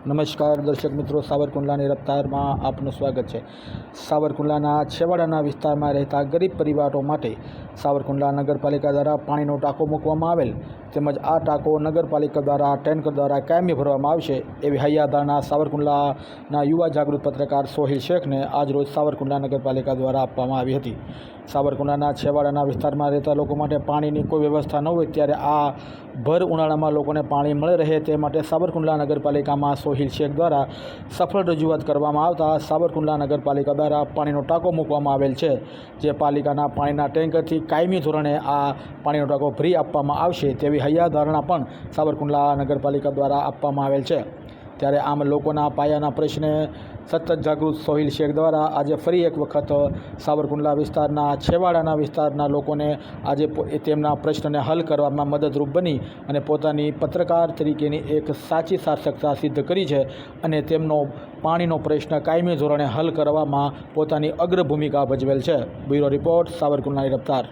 નમસ્કાર દર્શક મિત્રો, સાવરકુંડલાની રફતારમાં આપનું સ્વાગત છે. સાવરકુંડલાના છેવાડાના વિસ્તારમાં રહેતા ગરીબ પરિવારો માટે સાવરકુંડલા નગરપાલિકા દ્વારા પાણીનો ટાંકો મૂકવામાં આવેલ તેમજ આ ટાંકો નગરપાલિકા દ્વારા ટેન્કર દ્વારા કાયમી ભરવામાં આવશે એવી હૈયાધારણા સાવરકુંડલાના યુવા જાગૃત પત્રકાર સોહિલ શેખને આજરોજ સાવરકુંડલા નગરપાલિકા દ્વારા આપવામાં આવી હતી. સાવરકુંડલાના છેવાડાના વિસ્તારમાં રહેતા લોકો માટે પાણીની કોઈ વ્યવસ્થા ન હોય ત્યારે આ ભર ઉનાળામાં લોકોને પાણી મળે રહે તે માટે સાવરકુંડલા નગરપાલિકામાં સોહિલ શેખ દ્વારા સફળ રજૂઆત કરવામાં આવતા સાવરકુંડલા નગરપાલિકા દ્વારા પાણીનો ટાંકો મૂકવામાં આવેલ છે, જે પાલિકાના પાણીના ટેન્કરથી કાયમી ધોરણે આ પાણીનો ટાંકો ફ્રી આપવામાં આવશે તેવી હૈયાધારણા પણ સાવરકુંડલા નગરપાલિકા દ્વારા આપવામાં આવેલ છે. ત્યારે આમ લોકોના પાયાના પ્રશ્ને સતત જાગૃત સોહિલ શેખ દ્વારા આજે ફરી એક વખત સાવરકુંડલા વિસ્તારના, છેવાડાના વિસ્તારના લોકોને આજે તેમના પ્રશ્નને હલ કરવામાં મદદરૂપ બની અને પોતાની પત્રકાર તરીકેની એક સાચી સાર્થકતા સિદ્ધ કરી છે અને તેમનો પાણીનો પ્રશ્ન કાયમી ધોરણે હલ કરવામાં પોતાની અગ્ર ભૂમિકા ભજવેલ છે. બ્યુરો રિપોર્ટ, સાવરકુંડલાની રફતાર.